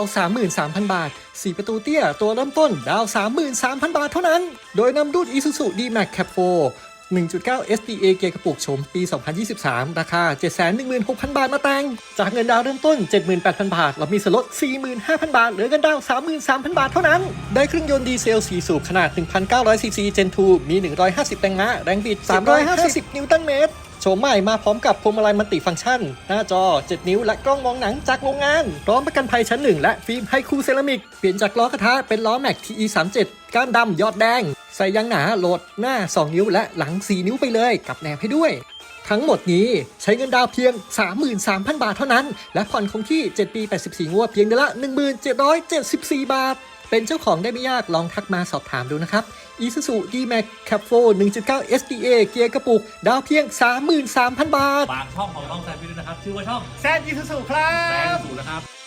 เอา33,000 บาท 4 ประตูเตี้ย ตัวเริ่มต้น ดาว 33,000 บาทเท่านั้น โดยนำรุ่น Isuzu D-Max Cap 4 1.9 SDA เกียร์กระปุกโฉมปี 2023 ราคา 716,000 บาทมาแต่ง จากเงินดาวเริ่มต้น 78,000 บาท เรามีส่วนลด 45,000 บาท เหลือเงินดาว 33,000 บาทเท่านั้น ได้เครื่องยนต์ดีเซล 4 สูบขนาด 1,900ซีซี Gen 2 มี 150 แรงม้า แรงบิด 350 นิวตันเมตร โฉมใหม่มาพร้อมกับพวงมาลัยมัลติฟังก์ชัน หน้าจอ 7 นิ้วและกล้องมองหนังจากโรงงานพร้อมประกันภัยชั้น 1 และฟิล์มไฮคูเซรามิก เปลี่ยนจากล้อกระทะเป็นล้อแม็ก TE 37ก้านดำยอดแดง ใส่ยางหนาโหลดหน้า 2 นิ้วและหลัง 4 นิ้วไปเลยกับแหนบให้ด้วย ทั้งหมดนี้ใช้เงินดาวเพียง 33,000 บาทเท่านั้น และผ่อนคงที่ 7 ปี 84 งวดเพียงเดือนละ 1774 บาท เป็นเจ้าของได้ไม่ยากลองทักมาสอบถามดูนะครับ Isuzu D-Max Cap 4 1.9 SDA เกียร์กระปุก ดาวเพียง 33,000 บาท ฝากช่องของน้องแซนพี่ด้วยนะครับ ชื่อว่าช่องแซน Isuzu ครัแซนบ สูนะครับ